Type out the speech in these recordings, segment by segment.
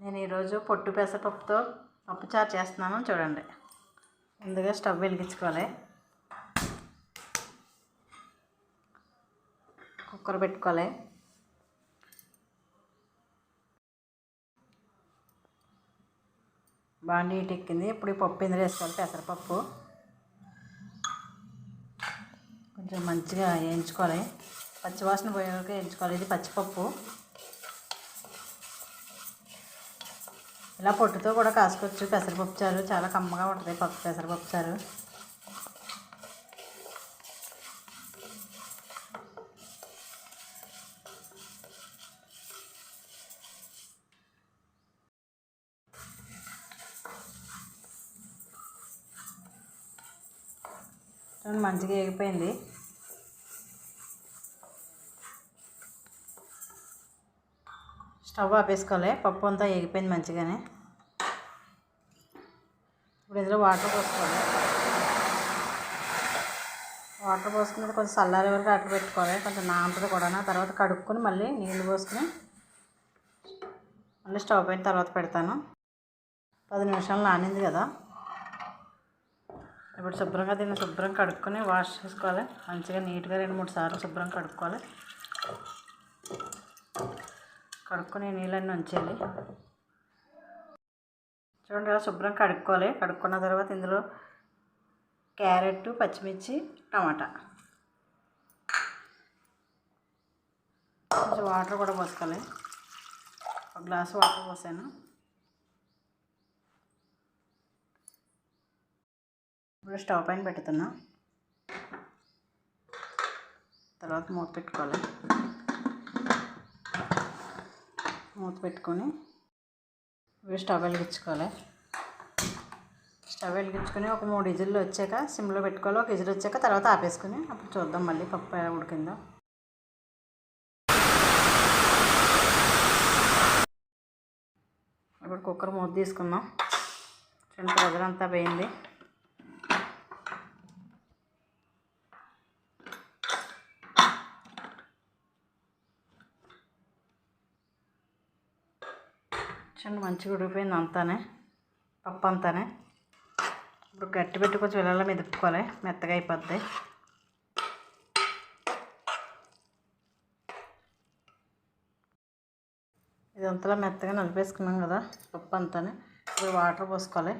నేను ఈరోజు పొట్టు పెసరపప్పుతో పప్పుచారు చేస్తున్నాను. చూడండి. ముందుగా స్టవ్ వెలిగించుకోవాలి. కుక్కర్ పెట్టుకోవాలి. బాండీ నీట్ ఎక్కింది. ఇప్పుడు ఈ పప్పు ఇందులో వేసుకోవాలి. పెసరపప్పు. కొంచెం మంచిగా వేయించుకోవాలి. పచ్చివాసన పోయే వరకు వేయించుకోవాలి. ఇది పచ్చిపప్పు. ఇలా పొట్టుతో కూడా కాసుకోవచ్చు. పెసరపప్పు చారు చాలా కమ్మగా ఉంటుంది. పప్పు పెసరపప్పు చారు. మంచిగా వేగిపోయింది స్టవ్ ఆపేసుకోవాలి. పప్పు అంతా ఎగిపోయింది మంచిగానే. ఇప్పుడు ఇందులో వాటర్ పోసుకోవాలి. వాటర్ పోసుకుని కొంచెం చల్లారే వరకు అట్టు పెట్టుకోవాలి. కొంచెం నాంతది కూడా తర్వాత కడుక్కొని మళ్ళీ నీళ్ళు పోసుకుని మళ్ళీ స్టవ్ పైన తర్వాత పెడతాను. పది నిమిషాలు నానింది కదా. ఇప్పుడు శుభ్రంగా దీన్ని శుభ్రం కడుక్కొని వాష్ చేసుకోవాలి. మంచిగా నీట్గా రెండు మూడు సార్లు శుభ్రం కడుక్కోవాలి. కడుక్కునే నీళ్ళన్నీ ఉంచాలి. చూడండి ఇలా శుభ్రం కడుక్కోవాలి. కడుక్కున్న తర్వాత ఇందులో క్యారెట్ పచ్చిమిర్చి టమాటా. కొంచెం వాటర్ కూడా పోసుకోవాలి. ఒక గ్లాస్ వాటర్ పోసాను. ఇప్పుడు స్టవ్ పైన పెడుతున్నా తర్వాత మూత పెట్టుకోవాలి. మూత పెట్టుకొని ఇప్పుడు స్టవ్ వెలిగించుకోవాలి. స్టవ్ వెలిగించుకొని ఒక మూడు ఇజిల్లు వచ్చాక సిమ్లో పెట్టుకోవాలి. ఒక ఇజిల్ వచ్చాక తర్వాత ఆపేసుకొని అప్పుడు చూద్దాం మళ్ళీ పప్పు ఎలా ఉడికిందో. ఇప్పుడు కుక్కర్ మూత తీసుకుందాం. చూడండి ప్రెజర్ అంతా పోయింది చూడండి మంచిగా ఉడికిపోయింది అంతానే పప్పు అంతానే. ఇప్పుడు గట్టి పెట్టి కొంచెం వెళ్ళాలి మెదుపుకోవాలి మెత్తగా అయిపోద్ది. ఇది అంతలా మెత్తగా నలిపేసుకున్నాం కదా పప్పు అంతానే. ఇప్పుడు వాటర్ పోసుకోవాలి.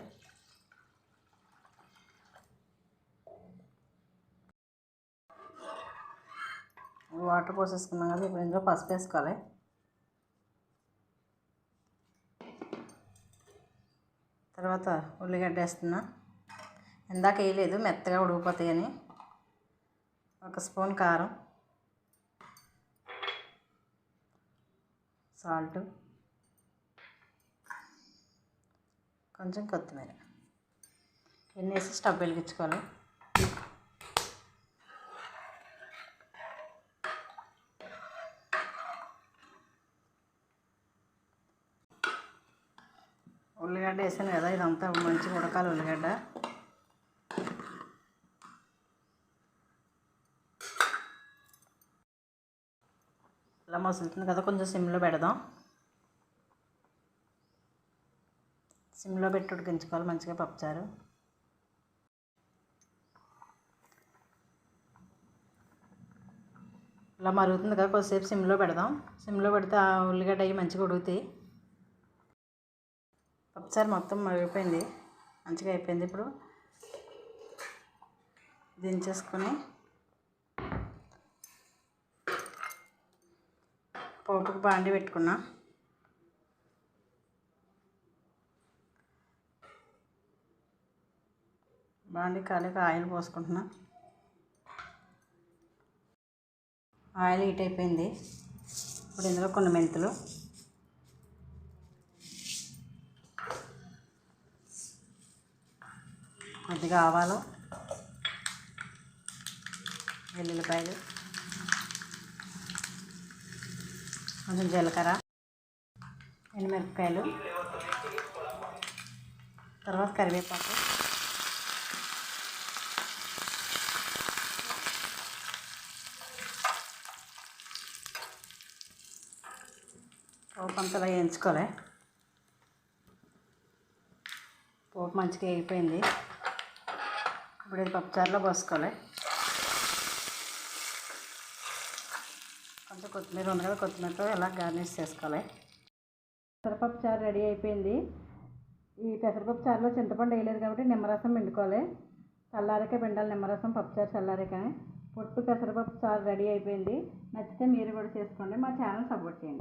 వాటర్ పోసేసుకున్నాం కదా ఇప్పుడు ఇందులో పసుపు వేసుకోవాలి. తర్వాత ఉల్లిగడ్డ వేస్తున్నా ఇందాక వేయలేదు మెత్తగా ఉడికిపోతాయని. ఒక స్పూన్ కారం. సాల్ట్. కొంచెం కొత్తిమీర. ఎన్ని వేసి స్టవ్ వెలిగించుకోవాలి? ఉల్లిగడ్డ వేసాను కదా ఇదంతా మంచిగా ఉడకాలి ఉల్లిగడ్డ. ఇలా మసులుతుంది కదా కొంచెం సిమ్లో పెడదాం. సిమ్లో పెట్టి ఉడికించుకోవాలి మంచిగా పప్పుచారు. ఇలా మరుగుతుంది కదా కొద్దిసేపు సిమ్లో పెడదాం. సిమ్లో పెడితే ఆ ఉల్లిగడ్డ అవి మంచిగా ఉడుకుతాయి. పప్పుచారు మొత్తం మరిగిపోయింది. మంచిగా అయిపోయింది ఇప్పుడు. దించేసుకొని పోపుకు బాండి పెట్టుకున్నా. బాండి కాలేక ఆయిల్ పోసుకుంటున్నా. ఆయిల్ హీట్ అయిపోయింది. ఇప్పుడు ఇందులో కొన్ని మెంతులు. కొద్దిగా ఆవాలు వెల్లుల్లిపాయలు కొంచెం జీలకర్ర ఎండుమిరపకాయలు తర్వాత కరివేపాకు. పోపు అంతలా వేయించుకోవాలి. పోపు మంచిగా అయిపోయింది ఇప్పుడు ఇది పప్పుచారులో పోసుకోవాలి. కొంచెం కొత్తిమీర ఉంది కదా కొత్తిమీరతో ఇలా గార్నిష్ చేసుకోవాలి. పెసరపప్పు చారు రెడీ అయిపోయింది. ఈ పెసరపప్పు చారులో చింతపండు వేయలేదు కాబట్టి నిమ్మరసం పిండుకోవాలి. చల్లారకే పిండాలి నిమ్మరసం పప్పుచారు చల్లారకనే పొట్టు పెసరపప్పు చారు రెడీ అయిపోయింది. నచ్చితే మీరు కూడా చేసుకోండి. మా ఛానల్ సపోర్ట్ చేయండి.